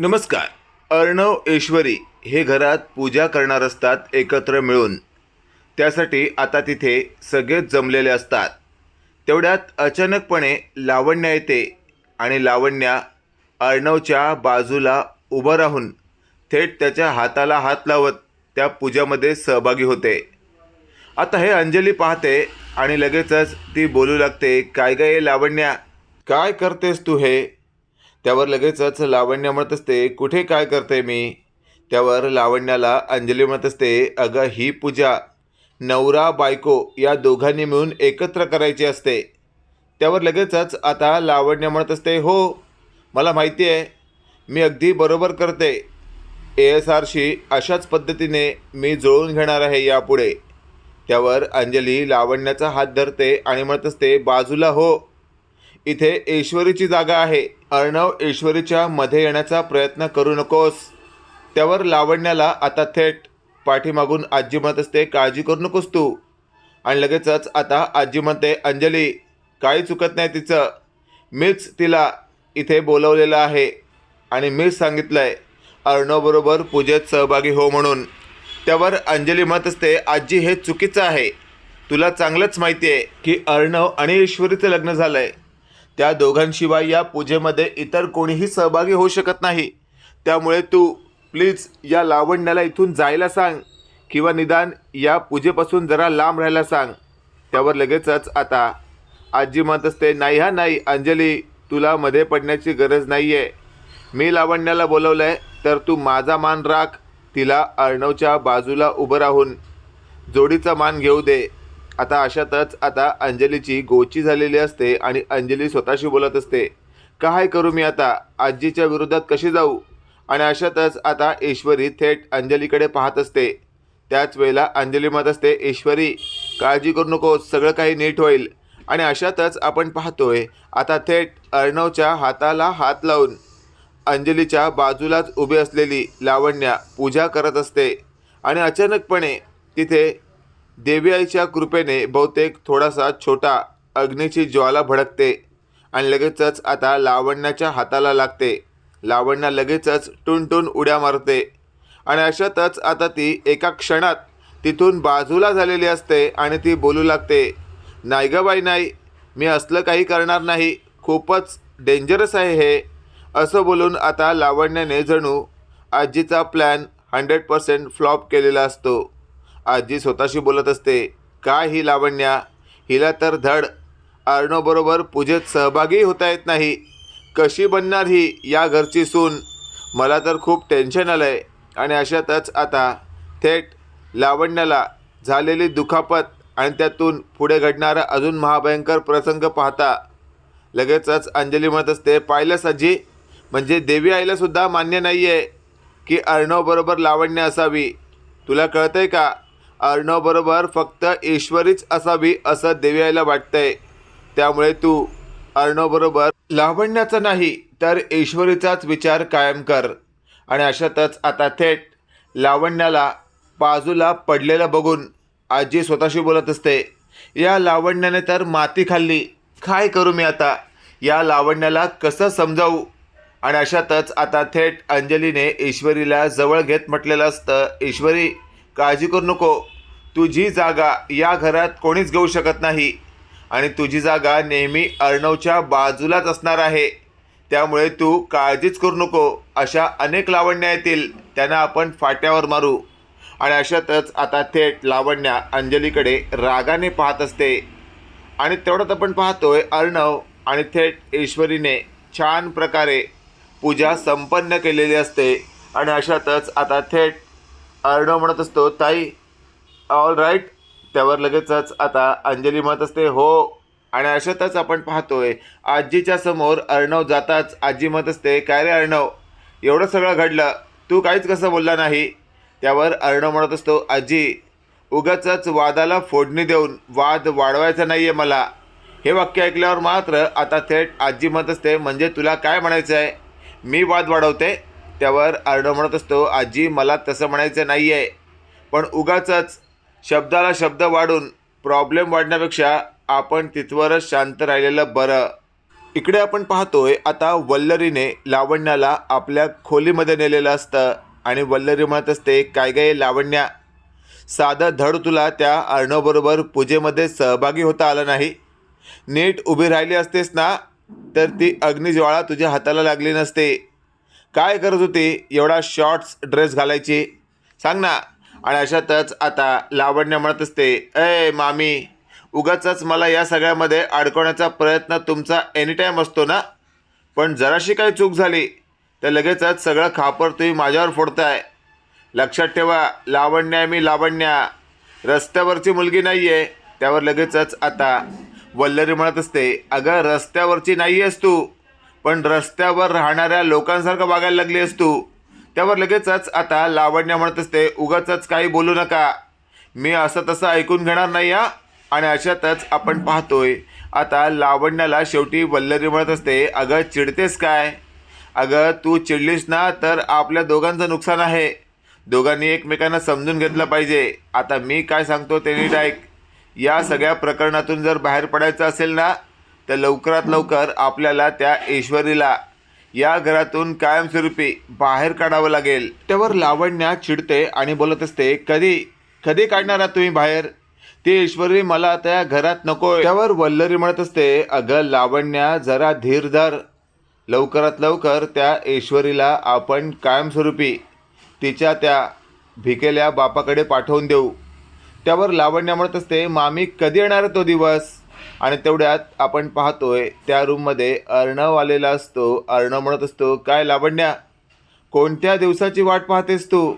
नमस्कार. अर्णव ऐश्वरी हे घरात पूजा करणार असतात एकत्र मिळून. त्यासाठी आता तिथे सगळेच जमलेले असतात. तेवढ्यात अचानकपणे लावण्या येते आणि लावण्या अर्णवच्या बाजूला उभं राहून थेट त्याच्या हाताला हात लावत त्या पूजामध्ये सहभागी होते. आता हे अंजली पाहते आणि लगेचच ती बोलू लागते काय काय लावण्या? काय करतेस तू हे? त्यावर लगेचच लावण्य म्हणत असते कुठे काय करते मी? त्यावर लावण्याला अंजली म्हणत असते अगं ही पूजा नवरा बायको या दोघांनी मिळून एकत्र करायची असते. त्यावर लगेचच आता लावण्य म्हणत असते हो मला माहिती आहे मी अगदी बरोबर करते. ए एस आरशी अशाच पद्धतीने मी जुळवून घेणार आहे यापुढे. त्यावर अंजली लावण्याचा हात धरते आणि म्हणत असते बाजूला हो इथे ईश्वरीची जागा आहे. अर्णव ईश्वरीच्या मध्ये येण्याचा प्रयत्न करू नकोस. त्यावर लावण्याला आता थेट पाठीमागून आजी म्हणत असते काळजी करू नकोस तू. आणि लगेचच आता आजी म्हणते अंजली काही चुकत नाही तिचं. मीच तिला इथे बोलवलेलं आहे आणि मीच सांगितलं आहे अर्णवबरोबर पूजेत सहभागी हो म्हणून. त्यावर अंजली म्हणत असते आजी हे चुकीचं आहे. तुला चांगलंच माहिती आहे की अर्णव आणि ईश्वरीचं लग्न झालं आहे त्या दोघांशिवाय या पूजेमध्ये इतर कोणीही सहभागी होऊ शकत नाही. त्यामुळे तू प्लीज या लावण्याला इथून जायला सांग किंवा निदान या पूजेपासून जरा लांब राहायला सांग. त्यावर लगेचच आता आजी म्हणत असते नाही हा नाही अंजली तुला मध्ये पडण्याची गरज नाही आहे मी लावण्याला बोलवलं आहे तर तू माझा मान राख. तिला अर्णवच्या बाजूला उभं राहून जोडीचा मान घेऊ दे. आता अशातच आता अंजलीची गोची झालेली असते आणि अंजली स्वतःशी बोलत असते. काय करू मी आता? आजीच्या विरोधात कशी जाऊ? आणि अशातच आता ईश्वरी थेट अंजलीकडे पाहत असते. त्याच वेळेला अंजली म्हणत असते ईश्वरी काळजी करू नको सगळं काही नीट होईल. आणि अशातच आपण पाहतोय आता थेट अर्णवच्या हाताला हात लावून अंजलीच्या बाजूलाच उभी असलेली लावण्या पूजा करत असते. आणि अचानकपणे तिथे देवी आईच्या कृपेने बहुतेक थोडासा छोटा अग्नीची ज्वाला भडकते आणि लगेचच आता लावण्याच्या हाताला लागते. लावण्या लगेचच टुनटुन उड्या मारते आणि अशातच आता ती एका क्षणात तिथून बाजूला झालेली असते आणि ती बोलू लागते नाही गं बाई नाही. मी असलं काही करणार नाही. खूपच डेंजरस आहे हे. असं बोलून आता लावण्याने जणू आजीचा प्लॅन हंड्रेड पर्सेंट फ्लॉप केलेला असतो. आजी स्वतःशी बोलत असते काय ही लावण्या? हिला तर धड. अर्णवबरोबर पूजेत सहभागी होता येत नाही. कशी बनणार ही या घरची सून? मला तर खूप टेन्शन आलं आहे आणि अशातच आता थेट लावण्याला झालेली दुखापत आणि त्यातून पुढे घडणारा अजून महाभयंकर प्रसंग पाहता लगेचच अंजली म्हणत असते पाहिलंस आजी? म्हणजे देवी आईलासुद्धा मान्य नाही आहे की अर्णवबरोबर लावण्य असावी. तुला कळतंय का? अर्णवबरोबर फक्त ईश्वरीच असावी असं दिव्याला वाटतंय. त्यामुळे तू अर्णवबरोबर लावण्याचा नाही तर ईश्वरीचाच विचार कायम कर. आणि अशातच आता थेट लावण्याला बाजूला पडलेलं बघून आजी स्वतःशी बोलत असते या लावण्याने तर माती खाल्ली. काय करू मी आता? या लावण्याला कसं समजावू? आणि अशातच आता थेट अंजलीने ईश्वरीला जवळ घेत म्हटलेलं असतं ईश्वरी काळजी करू नको. तुझी जागा या घरात कोणीच घेऊ शकत नाही. आणि तुझी जागा नेहमी अर्णवच्या बाजूलाच असणार आहे. त्यामुळे तू काळजीच करू नको. अशा अनेक लावण्या येतील. त्यांना आपण फाट्यावर मारू. आणि अशातच आता थेट लावण्या अंजलीकडे रागाने पाहत असते. आणि तेवढ्यात आपण पाहतोय अर्णव आणि थेट ईश्वरीने छान प्रकारे पूजा संपन्न केलेली असते. आणि अशातच आता थेट अर्णव म्हणत असतो ताई ऑल राईट त्यावर लगेचच आता अंजली म्हणत असते हो. आणि अशातच आपण पाहतोय आजीच्या समोर अर्णव जाताच आजी म्हणत असते काय रे अर्णव एवढं सगळं घडलं तू काहीच कसं बोलला नाही? त्यावर अर्णव म्हणत असतो आजी उगाचच वादाला फोडणी देऊन वाद वाढवायचा नाही आहे मला. हे वाक्य ऐकल्यावर मात्र आता थेट आजी म्हणत असते म्हणजे तुला काय म्हणायचं आहे मी वाद वाढवते? त्यावर अर्णव म्हणत असतो आजी मला तसं म्हणायचं नाही आहे पण उगाचच शब्दाला शब्द वाढून प्रॉब्लेम वाढण्यापेक्षा आपण तिथवरच शांत राहिलेलं बरं. इकडे आपण पाहतोय आता वल्लरीने लावण्याला आपल्या खोलीमध्ये नेलेलं असतं आणि वल्लरी म्हणत असते काय काय लावण्या? साधं धड तुला त्या अर्णवबरोबर पूजेमध्ये सहभागी होता आलं नाही. नीट उभी राहिली असतेस ना तर ती अग्निज्वाळा तुझ्या हाताला लागली नसते. काय करत होती? एवढा शॉर्ट्स ड्रेस घालायची. सांग ना. आणि अशातच आता लावण्य म्हणत असते अय मामी उगाचच मला या सगळ्यामध्ये अडकवण्याचा प्रयत्न तुमचा एनी टाईम असतो ना? पण जराशी काही चूक झाली तर लगेचच सगळं खापर तुम्ही माझ्यावर फोडताय. लक्षात ठेवा लावण्या मी लावण्या. रस्त्यावरची मुलगी नाही आहे त्यावर लगेचच आता वल्लरी म्हणत असते अगं रस्त्यावरची नाही आहेस तू. पण रस्त्यावर राहणाऱ्या लोकांसारखं वागायला लागली आहेस तू. त्यावर लगेचच आता लावण्या म्हणत असते उगाचच काही बोलू नका. मी असं तसं ऐकून घेणार नाही या आणि अशातच आपण पाहतोय आता लावण्याला शेवटी वल्लरी म्हणत असते अगं चिडतेस काय? अगं तू चिडलीस ना तर आपल्या दोघांचं नुकसान आहे. दोघांनी एकमेकांना समजून घेतलं पाहिजे. आता मी काय सांगतो ते नीट ऐक. या सगळ्या प्रकरणातून जर बाहेर पडायचं असेल ना तर लवकरात लवकर आपल्याला त्या ईश्वरीला या घरातून कायमस्वरूपी बाहेर काढावं लागेल. त्यावर लावण्या चिडते आणि बोलत असते कधी कधी काढणार आहात तुम्ही बाहेर? ती ईश्वरी मला त्या घरात नको त्यावर वल्लरी म्हणत असते अगं लावण्या जरा धीर धर. लवकरात लवकर त्या ईश्वरीला आपण कायमस्वरूपी तिच्या त्या भिकेल्या बापाकडे पाठवून देऊ. त्यावर लावण्या म्हणत असते मामी कधी येणार आहे तो दिवस? आणि तेवढ्यात आपण पाहतोय त्या रूममध्ये अर्णव आलेला असतो. अर्णव म्हणत असतो काय लावण्या? कोणत्या दिवसाची वाट पाहतेस तू?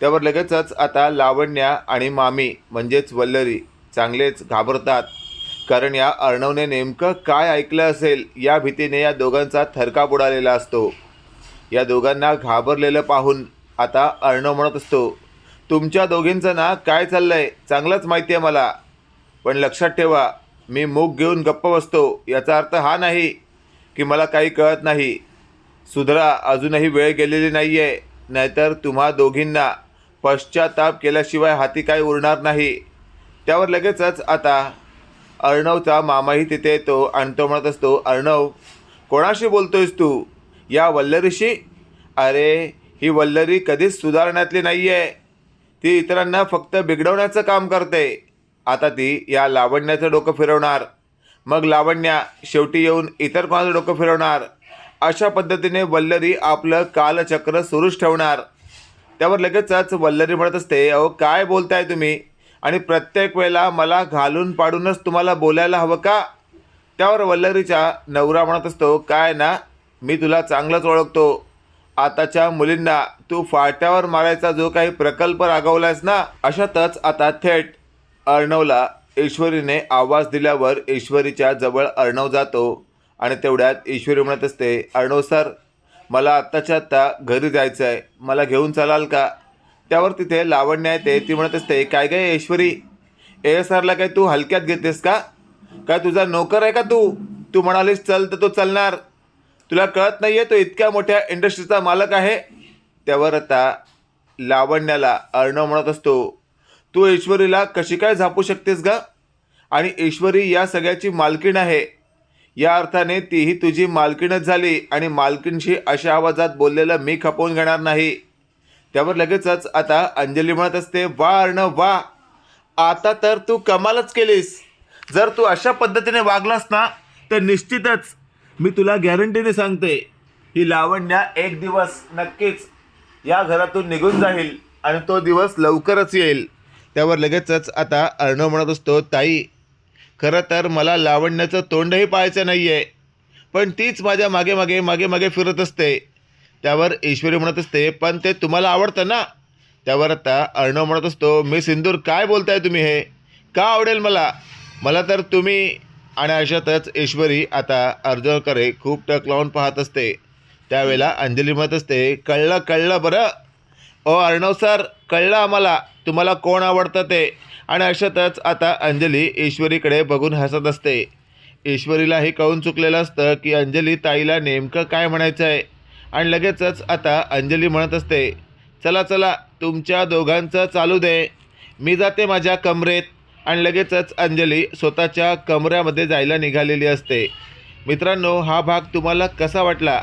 त्यावर लगेचच आता लावण्या आणि मामी म्हणजेच वल्लरी चांगलेच घाबरतात. कारण या अर्णवने नेमकं काय ऐकलं असेल या भीतीने या दोघांचा थरका बुडालेला असतो. या दोघांना घाबरलेलं पाहून आता अर्णव म्हणत असतो तुमच्या दोघींचं ना काय चाललंय? चांगलंच माहिती आहे मला. पण लक्षात ठेवा मी मूग घेऊन गप्प बसतो. याचा अर्थ हा नाही की मला काही कळत नाही. सुधरा अजूनही वेळ गेलेली नाही आहे नाहीतर तुम्हा दोघींना पश्चाताप केल्याशिवाय हाती काही उरणार नाही. त्यावर लगेचच आता अर्णवचा मामाही तिथे येतो आणि तो म्हणत असतो अर्णव कोणाशी बोलतोयस तू? या वल्लरीशी? अरे ही वल्लरी कधीच सुधारण्यातली नाही आहे ती इतरांना फक्त बिघडवण्याचं काम करते. आता ती या लावण्याचं डोकं फिरवणार. मग लावण्या शेवटी येऊन इतर कोणाचं डोकं फिरवणार? अशा पद्धतीने वल्लरी आपलं कालचक्र सुरूच ठेवणार. त्यावर लगेचच वल्लरी म्हणत असते अहो काय बोलताय तुम्ही? आणि प्रत्येक वेळेला मला घालून पाडूनच तुम्हाला बोलायला हवं का? त्यावर वल्लरीचा नवरा म्हणत असतो काय ना मी तुला चांगलंच ओळखतो. आताच्या मुलींना तू फाट्यावर मारायचा जो काही प्रकल्प रागवलायस ना अशातच आता थेट अर्णवला ईश्वरीने आवाज दिल्यावर ईश्वरीच्या जवळ अर्णव जातो आणि तेवढ्यात ईश्वरी म्हणत असते अर्णव सर मला आत्ताच्या आत्ता घरी जायचं आहे मला घेऊन चालाल का? त्यावर तिथे लावण्य येते ती. म्हणत असते काय काय ईश्वरी? ए सरला काय तू हलक्यात घेतेस का? काय तुझा नोकर आहे का तू? तू म्हणालीस चल तर तो चालणार. तुला कळत नाही आहे तो इतक्या मोठ्या इंडस्ट्रीचा मालक आहे? त्यावर आता लावण्याला अर्णव म्हणत असतो तू ईश्वरीला कशी काय झापू शकतेस का आणि ईश्वरी या सगळ्याची मालकीण आहे. या अर्थाने तीही तुझी मालकीणच झाली आणि मालकीणशी अशा आवाजात बोललेलं मी खपवून घेणार नाही. त्यावर लगेचच आता अंजली म्हणत असते वा अर्णव वा. आता तर तू कमालच केलीस. जर तू अशा पद्धतीने वागलास ना तर निश्चितच मी तुला गॅरंटीने सांगते ही लावण्या एक दिवस नक्कीच या घरातून निघून जाईल आणि तो दिवस लवकरच येईल. त्यावर लगेचच आता अर्णव म्हणत असतो ताई खरं तर मला लावण्याचं तोंडही पाहायचं नाही आहे पण तीच माझ्या मागे मागे मागे मागे फिरत असते. त्यावर ईश्वरी म्हणत असते पण ते तुम्हाला आवडतं ना? त्यावर आता अर्णव म्हणत असतो मी सिंदूर काय बोलताय तुम्ही हे? का आवडेल मला? मला तर तुम्ही आणि अशातच ईश्वरी आता अर्जुनकडे खूप टक लावून पाहत असते. त्यावेळेला अंजली म्हणत असते कळलं कळलं बरं. ओ अर्णव सर कळलं आम्हाला. तुम्हाला कोण आवडतं ते? आणि अशातच आता अंजली ईश्वरीकडे बघून हसत असते. ईश्वरीला हे कळून चुकलेलं असतं की अंजली ताईला नेमकं काय म्हणायचं आहे आणि लगेचच आता अंजली म्हणत असते चला चला तुमच्या दोघांचं चालू दे. मी जाते माझ्या कमरेत. आणि लगेचच अंजली स्वतःच्या कमऱ्यामध्ये जायला निघालेली असते. मित्रांनो हा भाग तुम्हाला कसा वाटला?